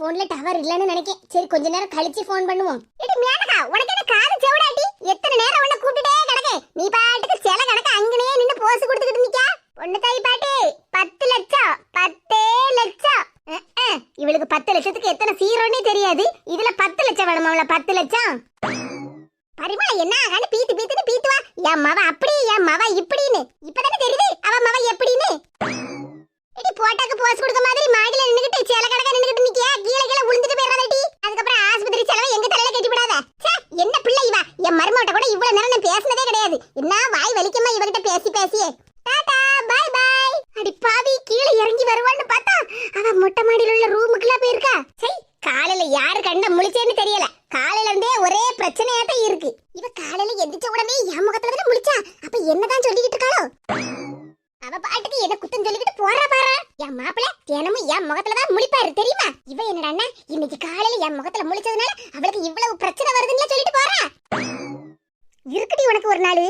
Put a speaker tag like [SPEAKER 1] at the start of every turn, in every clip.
[SPEAKER 1] போன்ல டவர் இல்லன்னு நினைக்கேன். சரி கொஞ்ச நேரம் கழிச்சு போன் பண்ணுவோம். எடி மேனகா உனக்கு என்ன காது செவடாட்டி? எத்தனை நேரம் உன்ன கூப்பிட்டுட்டே கிடக்கு நீ பாட்டுக்கு செல கணக்கு அங்கனே நின்னு போஸ் கொடுத்துக்கிட்டு நிக்கா. பொண்ணு தாய் பாட்டி பத்து லட்சம் பத்தே லட்சம். இவளுக்கு பத்து லட்சத்துக்கு எத்தனை சீரோன்னே தெரியாது. இதுல பத்து லட்சம் வேணுமா அவள? பத்து லட்சம். பரிமளா என்ன ஆகான்னு பீத்து பீத்துன்னு பீத்துவா. என் மவ அப்படி என் மவ இப்படின்னு. இப்பதானே தெரியுது அவ மவ எப்படின்னு இடி போட்டாக்கு போஸ் கொடுக்க மாதிரி மாடியில நின்னுகிட்டு சேல கடக்க நின்னுகிட்டு நிக்கியா கீழ கீழ விழுந்துட்டு போயிடாதடி அதுக்கப்புறம் ஆஸ்பத்திரி செலவை எங்க தலையில கட்டி விடாத ச்சே, என்ன பிள்ளை இவ என் மருமகிட்ட கூட இவ்வளவு நேரம் நான் பேசினதே கிடையாது என்ன வாய் வலிக்குமா இவகிட்ட பேசி பேசியே டாடா பை பை அடி பாவி கீழே இறங்கி வருவான்னு பார்த்தா அவ மொட்டை மாடியில உள்ள ரூமுக்குலாம் போயிருக்கா சை காலையில யாரு கண்ட முழிச்சேன்னு தெரியல காலையில இருந்தே ஒரே பிரச்சனையா தான் இருக்கு. இவ காலையில எந்திரிச்ச உடனே என் முகத்துல தானே முழிச்சா? அப்ப என்னதான் சொல்லிக்கிட்டு இருக்காளோ? அவ பாட்டுக்கு என்ன குத்தம் சொல்லிக்கிட்டு போறா பாரு. என் மாப்பிள தினமும் என் முகத்துல தான் முழிப்பாரு தெரியுமா? இவ என்னடான்னா இன்னைக்கு காலையில என் முகத்துல முழிச்சதுனால அவளுக்கு இவ்வளவு பிரச்சனை வருதுன்னு சொல்லிட்டு போறா. இருக்குடி உனக்கு ஒரு நாள்.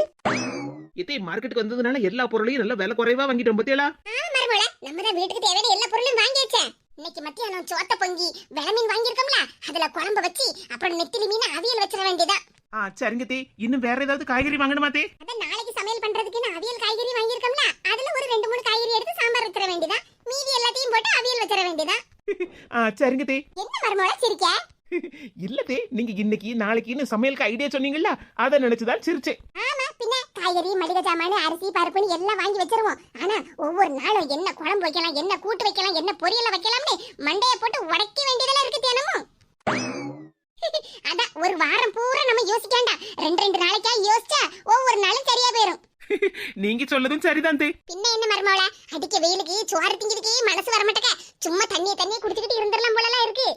[SPEAKER 2] இதே மார்க்கெட்டுக்கு வந்ததுனால எல்லா பொருளையும் நல்ல விலை குறைவா வாங்கிட்டோம் பத்தியாளா?
[SPEAKER 1] மருமல நம்ம தான் வீட்டுக்கு தேவையான எல்லா பொருளும் வாங்கி வச்சேன். இன்னைக்கு மத்தியானம் சோத்த பொங்கி வெலை மீன் வாங்கியிருக்கோம்ல அதுல குழம்பு வச்சு அப்புறம் நெத்திலி மீன் அவியல் வச்சிட வேண்டியதா.
[SPEAKER 2] ஆ சரிங்க தே. இன்னும் வேற ஏதாவது காய்கறி வாங்கணுமா தே?
[SPEAKER 1] அதான் நாளைக்கு சமையல் பண்றதுக்கு நான் அவியல் காய்கறி வாங்கியிருக்கோம்ல அதுல ஒரு ரெண்டு மூணு காய்கறி எடுத்து சாம்பார் வச்சிட வேண்டியதா? மீதி எல்லாத்தையும் போட்டு அவியல் வச்சிட வேண்டியதா?
[SPEAKER 2] ஆ சரிங்க தே.
[SPEAKER 1] என்ன மருமல சிரிக்க?
[SPEAKER 2] இல்ல தே நீங்க இன்னைக்கு நாளைக்குன்னு சமையலுக்கு ஐடியா சொன்னீங்கல்ல அதை நினைச்சுதான் சிரிச்சேன்.
[SPEAKER 1] ஆமா பின்ன காய்கறி மளிகை சாமான் அரிசி பருப்புன்னு எல்லாம் வாங்கி வச்சிருவோம். ஆனா ஒவ்வொரு நாளும் என்ன குழம்பு வைக்கலாம் என்ன கூட்டு வைக்கலாம் என்ன பொரியல வைக்கலாம்னு மண்டைய போட்டு உடைக்க வேண்டியதெல்லாம் இருக்கு தினமும். அதான் ஒரு வாரம் பூரா நம்ம யோசிக்க வேண்டாம் ரெண்டு ரெண்டு நாளைக்கா யோசிச்சா ஒவ்வொரு நாளும் சரியா போயிரும்.
[SPEAKER 2] நீங்க சொல்லதும் சரிதான்
[SPEAKER 1] பின்ன என்ன மருமவள? அடிக்க வெயிலுக்கு சோறு திங்கிறதுக்கு மனசு வர மாட்டேக்க சும்மா தண்ணிய தண்ணிய குடிச்சுக்கிட்டு இருந்துடலாம் போலலாம் இருக்கு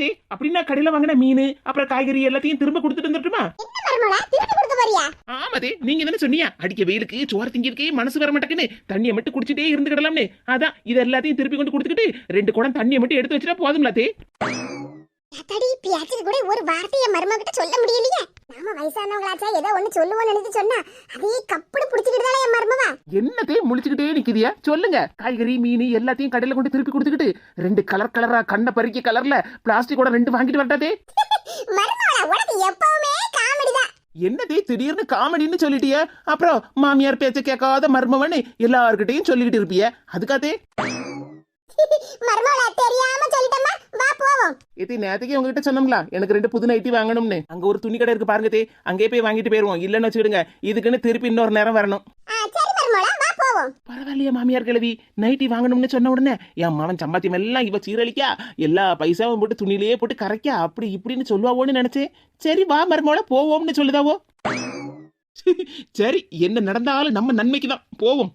[SPEAKER 2] சரி தே அப்படின்னா கடையில வாங்கின மீன் அப்புறம் காய்கறி எல்லாத்தையும் திரும்ப கொடுத்துட்டு வந்துட்டுமா
[SPEAKER 1] என்ன மருமவள திருப்பி கொடுக்க போறியா?
[SPEAKER 2] ஆமா தே நீங்க தானே சொன்னீங்க. அடிக்க வெயிலுக்கு சோறு திங்கிறதுக்கே மனசு வர மாட்டேங்குன்னு தண்ணியை மட்டும் குடிச்சிட்டே இருந்துக்கிடலாம்னு அதான் இது எல்லாத்தையும் திருப்பி கொண்டு கொடுத்துக்கிட்டு ரெண்டு குடம் தண்ணியை மட்டும் எடுத்து வச்சுட்டா போதும்ல தே
[SPEAKER 1] அத்தடி பேச்சுக்கு கூட ஒரு வார்த்தைய மருமகிட்ட சொல்ல முடியலையே? நாம வயசானவங்களாச்சா ஏதோ ஒண்ணு சொல்லுவோம்னு நினைச்சு சொன்னா அதையே கப்புனு புடிச்சுக்கிட்டு என் மருமவா?
[SPEAKER 2] என்னதே முழிச்சுக்கிட்டே நிக்கிறியா? சொல்லுங்க. காய்கறி மீன் எல்லாத்தையும் கடையில கொண்டு திருப்பி கொடுத்துக்கிட்டு ரெண்டு கலர் கலரா கண்ணை பறிக்க கலர்ல பிளாஸ்டிக்கோட ரெண்டு வாங்கிட்டு வரட்டாதே?
[SPEAKER 1] மருமவளா உனக்கு எப்பவுமே காமெடி தான்.
[SPEAKER 2] என்னதே திடீர்னு காமெடின்னு சொல்லிட்டிய? அப்புறம் மாமியார் பேச்ச கேட்காத மர்மவன்னு எல்லார்கிட்டயும் சொல்லிக்கிட்டு இருப்பிய? அதுக்காதே
[SPEAKER 1] மருமவளா தெரியாம சொல்லிட்டோமா
[SPEAKER 2] இது நேத்துக்கு உங்ககிட்ட சொன்னோம்ல எனக்கு ரெண்டு புது நைட்டி வாங்கணும்னு. அங்க ஒரு துணி கடை இருக்கு பாருங்க தே. அங்கேயே போய் வாங்கிட்டு போயிருவோம். இல்லன்னு வச்சுக்கிடுங்க. இதுக்குன்னு திருப்பி இன்னொரு நேரம் வரணும். பரவாயில்லையா மாமியார் கிழவி. நைட்டி வாங்கணும்னு சொன்ன உடனே என் மவன் சம்பாத்தியம் எல்லாம் இவ சீரழிக்கா எல்லா பைசாவும் போட்டு துணியிலேயே போட்டு கரைக்கா அப்படி இப்படின்னு சொல்லுவாவோன்னு நினைச்சேன். சரி வா மருமோல போவோம்னு சொல்லுதாவோ. சரி என்ன நடந்தாலும் நம்ம நன்மைக்கு தான் போவோம்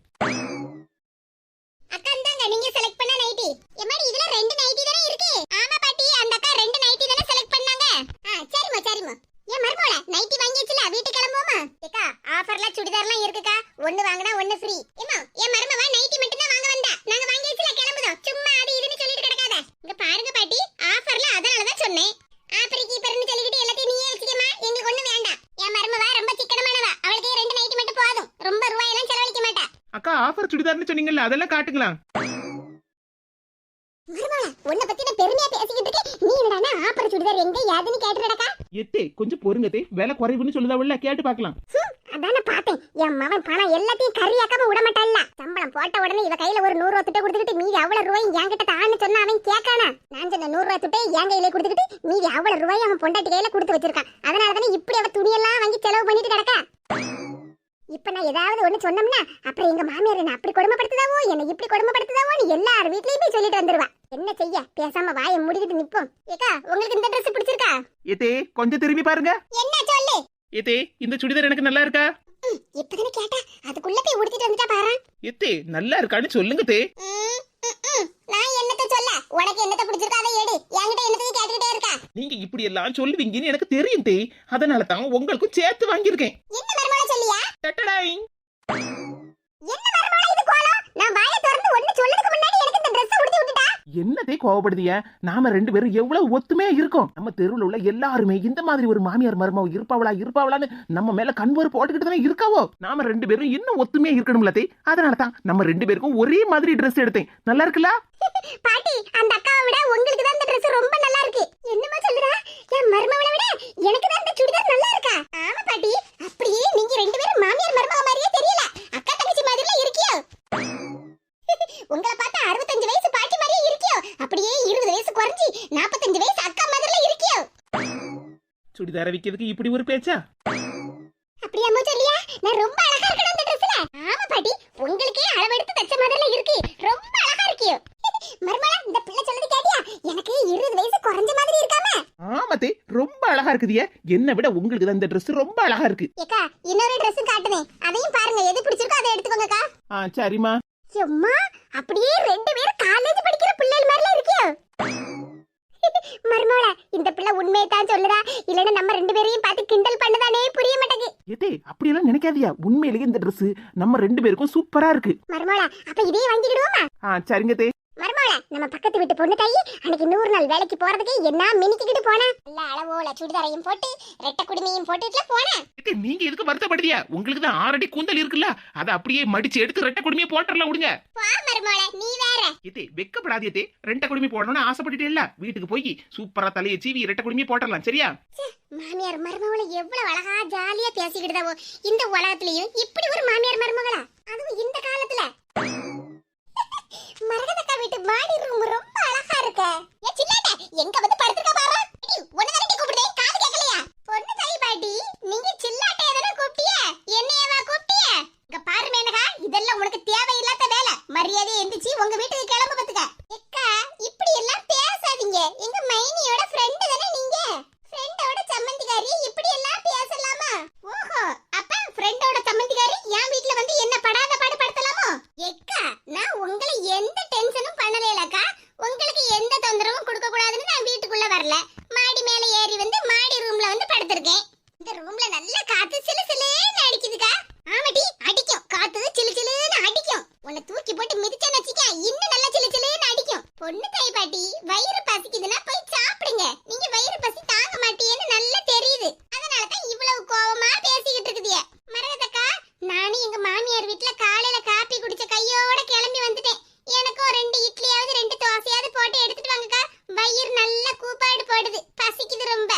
[SPEAKER 1] அக்கா இந்தாங்க நீங்க செலக்ட் பண்ண நைட்டி எம்மாடி இதுல ரெண்டு நைட்டி தானே இருக்கு ஆமா பாட்டி அந்த அக்கா ரெண்டு நைட்டி தானே செலக்ட் பண்ணாங்க ஆ சரிம்மா சரிம்மா ஏன் மருமோள நைட்டி வாங்கியாச்சுல வீட்டுக்கு கிளம்புவோமா? ஏக்கா ஆஃபர்ல சுடிதார்லாம் இருக்குக்கா. ஒன்னு வாங்கினா ஒன்னு ஃப்ரீ ஏமா என் மருமவா நைட்டி மட்டும் தான் வாங்க வந்தா. நாங்க வாங்கியாச்சுல கிளம்புதோம். சும்மா அது இதுன்னு சொல்லிட்டு கிடக்காத. இங்க பாருங்க பாட்டி ஆஃபர்ல அதனால தான் சொன்னேன். ஆஃபர் கீப்பர்னு சொல்லிக்கிட்டு எல்லாத்தையும் நீயே வச்சுக்கமா எங்களுக்கு ஒண்ணு வேண்டாம். என் மருமவா ரொம்ப சிக்கனமானவா. அவளுக்கு ரெண்டு நைட்டி மட்டும் போதும். ரொம்ப ரூபாயெல்லாம் செலவழிக்க மாட்டா.
[SPEAKER 2] அக்கா ஆஃபர் சுடிதார்னு சொன்னீங்கல்ல அதெல்லாம் காட்டுங்களா?
[SPEAKER 1] மருமகளா உன்னை பத்தி நான் பெருமையா பேசிக்கிட்டு இருக்கேன். நீ என்னடா ஆப்பர் சுடிதார் எங்க யாதுன்னு கேட்டுடக்கா
[SPEAKER 2] எத்தே கொஞ்சம் பொறுங்க தே. விலை குறைவுன்னு சொல்லுதாவில்ல கேட்டு பார்க்கலாம்.
[SPEAKER 1] அதானே பார்த்தேன். என் மவன் பணம் எல்லாத்தையும் கறியாக்காம விட மாட்டான்ல சம்பளம் போட்ட உடனே இவ கையில ஒரு நூறு ரூபா துட்டை கொடுத்துக்கிட்டு மீதி அவ்வளவு ரூபாய் என்கிட்ட தான்னு சொன்னா அவன் கேட்கானா? நான் சொன்ன நூறு ரூபா துட்டை என் கையில கொடுத்துக்கிட்டு மீதி அவ்வளவு ரூபாய் அவன் பொண்டாட்டி கையில கொடுத்து வச்சிருக்கான். அதனால தானே இப்படி அவ துணியெல்லாம் வாங்கி செலவு பண்ணிட்டு கிடக்கா? இப்ப நான் ஏதாவது ஒண்ணு சொன்னோம்னா அப்புறம் எங்க மாமியார் என்ன அப்படி கொடுமைப்படுத்துதாவோ என்ன இப்படி கொடுமைப்படுத்துதாவோன்னு எல்லார் வீட்லயும் போய் சொல்லிட்டு வந்துருவா. என்ன செய்ய? பேசாம வாயை மூடிக்கிட்டு நிப்போம். ஏக்கா உங்களுக்கு இந்த Dress பிடிச்சிருக்கா?
[SPEAKER 2] எத்தே கொஞ்சம் திரும்பி பாருங்க.
[SPEAKER 1] என்ன சொல்லு?
[SPEAKER 2] எத்தே இந்த சுடிதார் எனக்கு நல்லா இருக்கா?
[SPEAKER 1] இப்பதானே கேட்டா. அதுக்குள்ள போய் உடுத்திட்டு வந்துட்டா பாரு.
[SPEAKER 2] எத்தே நல்லா இருக்கான்னு சொல்லுங்க தே.
[SPEAKER 1] நான் என்னத்த சொல்ல? உனக்கு என்னத்த பிடிச்சிருக்கா அதை எடு. என்கிட்ட என்னத்தையும் கேட்டுக்கிட்டே இருக்கா?
[SPEAKER 2] நீங்க இப்படி எல்லாம் சொல்லுவீங்கன்னு எனக்கு தெரியும் தே. அதனால தான் உங்களுக்கும் சேர்த்து வாங்கியிருக்கேன்.
[SPEAKER 1] என்ன மருமகள சொல்லியா?
[SPEAKER 2] டட்டடாய் என்னதே கோவப்படுதிய? நாம ரெண்டு பேரும் எவ்வளவு ஒத்துமையா இருக்கோம். நம்ம தெருவுல உள்ள எல்லாருமே இந்த மாதிரி ஒரு மாமியார் மருமவ இருப்பாவளா இருப்பாவளான்னு நம்ம மேல கண்வரு போட்டுக்கிட்டு தானே இருக்காவோ? நாம ரெண்டு பேரும் இன்னும் ஒத்துமையா இருக்கணும்ல தே. அதனால தான் நம்ம ரெண்டு பேருக்கும் ஒரே மாதிரி Dress எடுத்தேன். நல்லா இருக்குல்ல?
[SPEAKER 1] பாட்டி அந்த அக்காவை விட உங்களுக்கு தான் இந்த Dress ரொம்ப நல்லா இருக்கு. என்னமா சொல்றா என் மருமவளை விட எனக்கு தான் இந்த சுடிதார் நல்லா இருக்கா? ஆமா பாட்டி.
[SPEAKER 2] சுடிதார விக்கிறதுக்கு இப்படி ஒரு பேச்சா?
[SPEAKER 1] அப்படியாமோ சொல்லியா நான் ரொம்ப அழகா இருக்கணும் அந்த ட்ரெஸ்ல ஆமா பாட்டி உங்களுக்கே அளவெடுத்து தச்ச மாதிரில இருக்கு. ரொம்ப அழகா இருக்கியோ. மருமகளா இந்த பிள்ளை சொல்றது கேட்டியா? எனக்கு இருபது வயசு குறைஞ்ச மாதிரி இருக்காம.
[SPEAKER 2] ஆமாத்தே ரொம்ப அழகா இருக்குதியே. என்னை விட உங்களுக்கு தான் இந்த Dress ரொம்ப அழகா இருக்கு.
[SPEAKER 1] ஏக்கா இன்னொரு Dress காட்டுனேன். அதையும் பாருங்க எது பிடிச்சிருக்கோ அதை எடுத்துக்கோங்கக்கா.
[SPEAKER 2] ஆ சரிம்மா.
[SPEAKER 1] சும்மா அப்படியே ரெண்டு பேரும் காலேஜ் படிக்கிற பிள்ளைகள் மாதிரில இருக்கியோ. மருமகளா இந்த பிள்ளை உண்மையை தான் சொல்லுதா? இல்லைன்னா நம்ம ரெண்டு பேரையும் பார்த்து கிண்டல் பண்ணுதானே? புரிய மாட்டேங்குது.
[SPEAKER 2] ஏதே அப்படியெல்லாம் நினைக்காதியா? உண்மையிலேயே இந்த Dress நம்ம ரெண்டு பேருக்கும் சூப்பரா இருக்கு.
[SPEAKER 1] மருமகளா அப்ப இதையே வாங்கிக்கிடுவோமா?
[SPEAKER 2] ஆ சரிங்க தே.
[SPEAKER 1] மருமகள நம்ம பக்கத்து வீட்டு பொண்ணு தாயி அன்னைக்கு நூறு நாள் வேலைக்கு போறதுக்கு என்ன மினிக்கிட்டு போனா? நல்ல அளவோல சுடிதாரையும் போட்டு ரெட்டை குடுமையும் போட்டுட்டுல போனா.
[SPEAKER 2] நீங்க எதுக்கு வருத்தப்படுதியா உங்களுக்கு தான் ஆறடி கூந்தல் இருக்குல்ல அதை அப்படியே மடிச்சு எடுத்து ரெட்டை குடுமையை போட்டுறலாம் விடுங்க.
[SPEAKER 1] நீ வேற.
[SPEAKER 2] ஏத்தே வெக்கப்படாதியத்தே ரெட்டை குடுமி போடணும்னு ஆசைப்பட்டுட்டே இல்ல வீட்டுக்கு போய் சூப்பரா தலையை சீவி ரெட்டை குடுமையை போட்டுடலாம் சரியா?
[SPEAKER 1] மாமியார் மருமகள எவ்வளவு அழகா ஜாலியா பேசிக்கிட்டுதாவோ இந்த உலகத்திலயும் இப்படி ஒரு மாமியார் மருமகளா? அதுவும் இந்த காலத்துல. மரகதக்கா வீட்டு மாடி ரூம் ரொம்ப அழகா இருக்க. ஏ சின்னடா எங்க வந்து படுத்துக்க பாரு. இடி ஒண்ணு தானே கூப்பிடுதே காது கேட்கலையா? பொண்ணு தாய் பாட்டி நீங்க சில்லாட்ட தானே கூப்பிட்டிய? என்னையவா கூப்பிட்டிய? இங்க பாரு மேனகா இதெல்லாம் உனக்கு தேவையில்லாத வேலை மரியாதையை எந்திரிச்சு உங்க வீட்டுக்கு கிளம்பு பத்துக்க எக்கா இப்படி எல்லாம் பேசாதீங்க எங்க மைனியோட ஃப்ரெண்ட் தானே நீங்க ஃப்ரெண்டோட சம்மந்திகாரி இப்படி எல்லாம் பேசலாமா ஓஹோ அப்ப ஃப்ரெண்டோட சம்மந்திகாரி என் வீட்ல வந்து என்ன படாத பாடு படுத்தலாமோ எக்கா நான் உங்களை எந்த டென்ஷனும் பண்ணலைலக்கா உங்களுக்கு எந்த தொந்தரவும் கொடுக்க கூடாதுன்னு நான் வீட்டுக்குள்ள வரல மாடி மேல ஏறி வந்து மாடி ரூம்ல வந்து படுத்திருக்கேன் இந்த ரூம்ல நல்ல காத்து சிலு சிலுன்னு அடிக்குதுக்கா ஆமாடி அடிக்கும் காத்து சிலு சிலுன்னு அடிக்கும் உன்னை தூக்கி போட்டு மிதிச்சேன்னு வச்சுக்க இன்னும் நல்லா சிலு சிலுன்னு அடிக்கும் பொண்ணு தாய் பாட்டி வயிறு பசிக்குதுன்னா போய் சாப்பிடுங்க நீங்க வயிறு பசி தாங்க மாட்டீங்கன்னு நல்லா தெரியுது அதனால தான் இவ்வளவு கோவமா பேசிக்கிட்டு இருக்குதிய மரகதக்கா நானும் எங்க மாமியார் வீட்ல காலையில காப்பி குடிச்ச கையோட கிளம்பி வந்துட்டேன் எனக்கும் ரெண்டு இட்லியாவது ரெண்டு தோசையாவது போட்டு எடுத்துட்டு வாங்கக்கா வயிறு நல்லா கூப்பாடு போடுது பசிக்குது ரொம்ப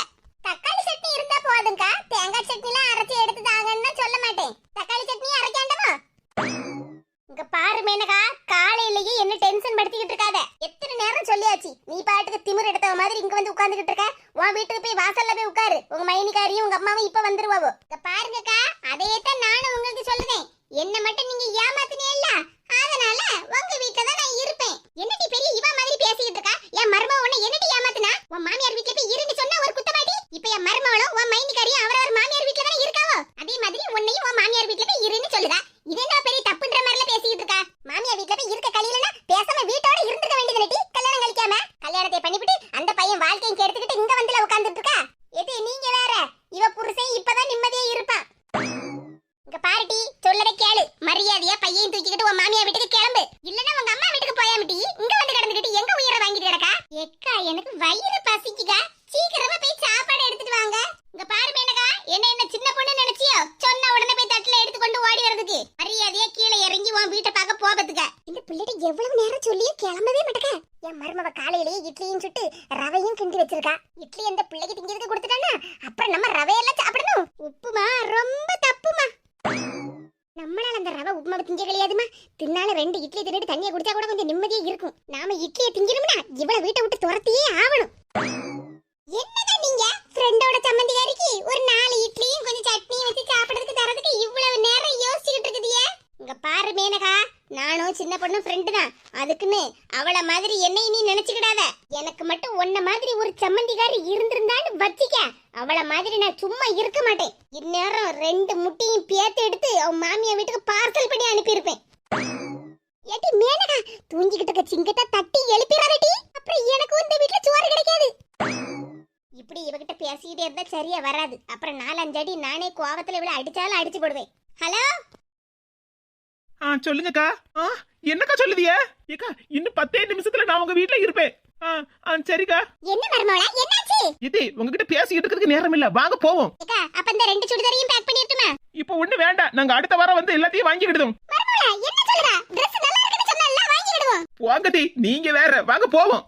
[SPEAKER 1] தக்காளி சட்னி இருந்தா போதும்க்கா தேங்காய் சட்னிலாம் அரைச்சு எடுத்து தாங்கன்னு சொல்ல மாட்டேன் தக்காளி சட்னி அரைக்காண்டமா இங்க பாரு மேனகா காலையிலேயே என்ன டென்ஷன் படுத்திக்கிட்டு இருக்காத எத்தனை நேரம் சொல்லியாச்சு நீ பாட்டுக்கு திமிர் எடுத்தவ மாதிரி இங்க வந்து உட்கார்ந்துகிட்டு இருக்க உன் வீட்டுக்கு போய் வாசல்ல போய் உட்காரு உங்க மைனிக்காரியும் உங்க வருவாவோ? பாருங்கக்கா அதையே தான் நானும் உங்களுக்கு சொல்லுதேன். என்ன மட்டும் நீங்க ஏமாத்தினே இல்ல அதனால உங்க வீட்ல தான் நான் இருப்பேன் என்னடி பெரிய இவ மாதிரி பேசிக்கிட்டு இருக்கா என் மருமக உன்னை என்னடி ஏமாத்துனா உன் மாமியார் வீட்ல போய் இருன்னு சொன்னா ஒரு குத்தமாடி இப்ப என் மருமகளும் உன் மைனிக்காரியும் அவரவர் மாமியார் வீட்ல தானே இருக்காவோ அதே மாதிரி உன்னையும் உன் மாமியார் வீட்ல போய் இருன்னு சொல்லுதா இது என்ன பெரிய தப்புன்ற மாதிரில பேசிக்கிட்டு இருக்கா மாமியார் வீட்ல போய் இருக்க கலியிலனா பேசாம வீட்டோட இருந்துக்க வேண்டியதுனடி கல்யாணம் கழிக்காம கல்யாணத்தை பண்ணிவிட்டு அந்த பையன் வாழ்க்கையும் கெடுத்துக்கிட்டு இங்க வந்துல உட்கார்ந்துட்டு இருக்கா எது நீங்க வேற இவ புருஷன் இப்பதான் நிம்மதியா இருப்பான் இங்க பாருடி சொல்லட கேளு மரியாதையா பையன் தூக்கிக்கிட்டு உன் மாமியார் வீட்டுக்கு கிளம்பு இல்லனா உங்க அம்மா வீட்டுக்கு போயாமட்டி இங்க வந்து கிடந்துக்கிட்டு எங்க உயிரை வாங்கிட்டு கிடக்கா எக்கா எனக்கு வயிறு பசிக்குதா சீக்கிரமா போய் சாப்பாடு எடுத்துட்டு வாங்க இங்க பாரு மேனகா என்ன என்ன சின்ன பொண்ணு நினைச்சியோ சொன்ன உடனே போய் தட்டுல எடுத்து இருக்கு. மரியாதையா கீழே இறங்கி உன் வீட்டை பார்க்க போபத்துக்க இந்த பிள்ளைட்டு எவ்வளவு நேரம் சொல்லியே கிளம்பவே மாட்டேக்க. என் மருமவ காலையிலேயே இட்லியும் சுட்டு ரவையும் கிண்டி வச்சிருக்கா. இட்லி அந்த பிள்ளைக்கு திங்கிறதுக்கு கொடுத்துட்டானா? அப்புறம் நம்ம ரவையெல்லாம் சாப்பிடணும். உப்புமா ரொம்ப தப்புமா. நம்மளால அந்த ரவை உப்புமா திங்க கிடையாதுமா. தின்னால ரெண்டு இட்லி தின்னுட்டு தண்ணியை குடிச்சா கூட கொஞ்சம் நிம்மதியா இருக்கும். நாம இட்லியை திங்கணும்னா இவ்வளவு வீட்டை விட்டு துரத்தியே ஆகணும். என்னங்க நீங்க? ஃப்ரெண்டோட சம்மந்திகாரிக்கு ஒரு நாலு இட்லியும் கொஞ்சம் சட்னியும் வச்சு சாப்பிடுறதுக்கு தரதுக்கு இவ்வளவு நேரம் யோசிச்சுக்கிட்டு இருக்குதியே இங்க பாரு மேனகா நானும் சின்ன பொண்ணும் ஃப்ரெண்டு தான். அதுக்குன்னு அவள மாதிரி என்னை நீ நினைச்சுக்கிடாத. எனக்கு மட்டும் உன்ன மாதிரி ஒரு சம்மந்திகாரி இருந்திருந்தான்னு வச்சிக்க. அவள மாதிரி நான் சும்மா இருக்க மாட்டேன். இந்நேரம் ரெண்டு முட்டையும் பேத்து எடுத்து அவன் மாமியா வீட்டுக்கு பார்சல் பண்ணி அனுப்பியிருப்பேன். ஏட்டி மேனகா தூங்கிக்கிட்டு இருக்க சிங்கத்தை தட்டி எழுப்பிடாதடி அப்புறம் எனக்கும் இந்த வீட்டுல சோறு கிடைக்காது. இப்படி இவகிட்ட பேசிக்கிட்டே இருந்தா சரியா வராது. அப்புறம் நாலஞ்சு அடி நானே கோவத்துல இவ்வளவு அடிச்சாலும் அடிச்சு போடுவேன். ஹலோ?
[SPEAKER 2] ஆ சொல்லுங்கக்கா. ஆ என்னக்கா சொல்லுதிய? ஏக்கா இன்னும் பத்தே நிமிஷத்துல நான் உங்க வீட்ல இருப்பேன். ஆ ஆ சரிக்கா.
[SPEAKER 1] என்ன மர்மோளா என்னாச்சு?
[SPEAKER 2] இது உங்ககிட்ட பேசிக்கிட்டு இருக்கிறதுக்கு நேரம் இல்ல. வாங்க போவோம்.
[SPEAKER 1] ஏக்கா அப்ப இந்த ரெண்டு சுடிதாரையும் பேக் பண்ணிட்டுமா
[SPEAKER 2] இப்போ ஒண்ணு வேண்டாம். நாங்க அடுத்த வாரம் வந்து எல்லாத்தையும் வாங்கிக்கிடுதோம்.
[SPEAKER 1] மர்மோளா என்ன சொல்றா? Dress நல்லா இருக்குன்னு சொன்னா வாங்கிடுவோம்
[SPEAKER 2] போங்க டி நீங்க வேற. வாங்க போவோம்.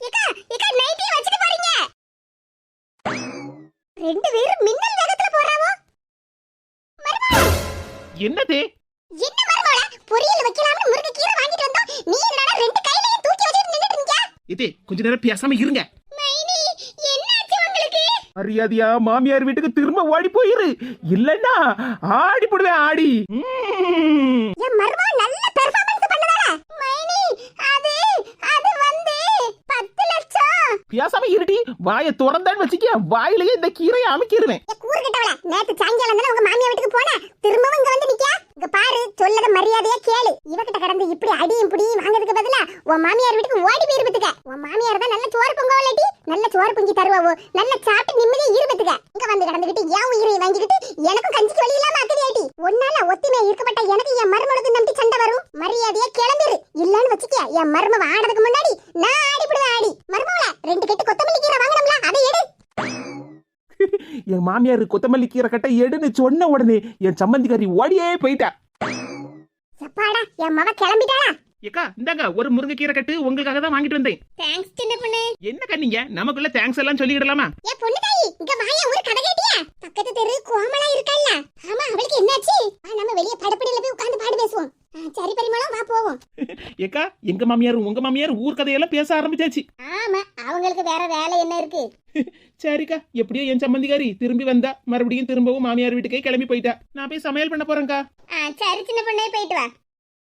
[SPEAKER 1] ஏக்கா ஏக்கா நைட்டி வச்சிட்டு போறீங்க. ரெண்டு பேரும் மின்னல் வேகத்துல போறாவோ? மர்மோளா
[SPEAKER 2] என்னது?
[SPEAKER 1] என்ன மர்மோளா பொரியல் வைக்கலாம்னு முருங்கைக்கீரை வாங்கிட்டு வந்தோம். நீ என்னடா ரெண்டு கையிலயும் தூக்கி வச்சிட்டு நின்னுட்டு இருக்க
[SPEAKER 2] இது கொஞ்ச நேரம் பேசாம இருங்க.
[SPEAKER 1] மைனி என்னாச்சு உங்களுக்கு?
[SPEAKER 2] மரியாதையா மாமியார் வீட்டுக்கு திரும்ப ஓடி போயிரு. இல்லன்னா ஆடி போடுவேன் ஆடி.
[SPEAKER 1] என் மர்மா நல்ல பெர்ஃபார்மன்ஸ் பண்ணதாடா மைனி அது அது வந்து 10 லட்சம்.
[SPEAKER 2] பேசாம இருடி வாயை திறந்தான்னு வச்சுக்க வாயிலேயே இந்த கீரையை அமைக்கிருவேன்.
[SPEAKER 1] ஏ கூறுகிட்டவள நேத்து சாயங்காலம் தானே உங்க மாமியா வீட்டுக்கு போன திரும்பவும் இங்க வந்து நிக்க இங்க பாரு சொல்லத மரியாதையா கேளு. இவகிட்ட கடந்து இப்படி அடியும் புடியும் வாங்குறதுக்கு பதிலா உன் மாமியார் வீட்டுக்கு ஓடி போயிருப்பதுக்க உன் மாமியார் தான் நல்ல சோறு பொங்கவலட்டி நல்ல சோறு பொங்கி தருவாவோ நல்ல சாப்பிட்டு நிம்மதியா இருப்பதுக்க இங்க வந்து கடந்துகிட்டு என் உயிரை வாங்கிக்கிட்டு எனக்கும் கஞ்சிக்கு வழி இல்லாம ஆக்குதியாட்டி ஒன்னால ஒத்துமையா இருக்கப்பட்ட எனக்கு என் மருமனுக்கு நம்பி சண்டை வரும். மரியாதையா கிளம்பிரு. இல்லன்னு வச்சுக்க என் மருமவ ஆடுறதுக்கு முன்னாடி நான் ஆடிப்படுவேன் ஆடி. மருமவள ரெண்டு கட்டு கொத்தமல்லி கீரை வாங்கணும்ல அதை எடு.
[SPEAKER 2] என் மாமியார் கொத்தமல்லி கீரை கட்ட எடுன்னு சொன்ன உடனே என் சம்மந்திக்காரி ஓடியே போயிட்டா.
[SPEAKER 1] என் மவ கிளம்பிட்டாளா
[SPEAKER 2] ஏக்கா இந்தாங்க ஒரு முருங்கைக்கீரை கட்டு உங்களுக்காக தான் வாங்கிட்டு வந்தேன்.
[SPEAKER 1] தேங்க்ஸ் சின்ன பொண்ணு.
[SPEAKER 2] என்ன கண்ணீங்க நமக்குள்ள தேங்க்ஸ் எல்லாம் சொல்லிடலாமா
[SPEAKER 1] ஏ பொண்ணு தாயி இங்க வாயா ஒரு கதை கேட்டியா? பக்கத்து தெரு கோமலா இருக்கல்ல. ஆமா அவளுக்கு என்னாச்சு? வா, நம்ம வெளிய படப்படியில போய் உட்கார்ந்து பாடு பேசுவோம். ஆ, சரி பரிமளம் வா போவோம்.
[SPEAKER 2] ஏக்கா எங்க மாமியார் உங்க மாமியார் ஊர் கதையெல்லாம் பேச ஆரம்பிச்சாச்சு.
[SPEAKER 1] ஆமா அவங்களுக்கு வேற வேலை என்ன இருக்கு?
[SPEAKER 2] சரிக்கா எப்படியோ என் சம்மந்திக்காரி திரும்பி வந்தா மறுபடியும் திரும்பவும் மாமியார் வீட்டுக்கே கிளம்பி போயிட்டா. நான் போய் சமையல் பண்ண போறேன்க்கா.
[SPEAKER 1] ஆ, சரி சின்ன பொண்ணே போயிட்டு வா.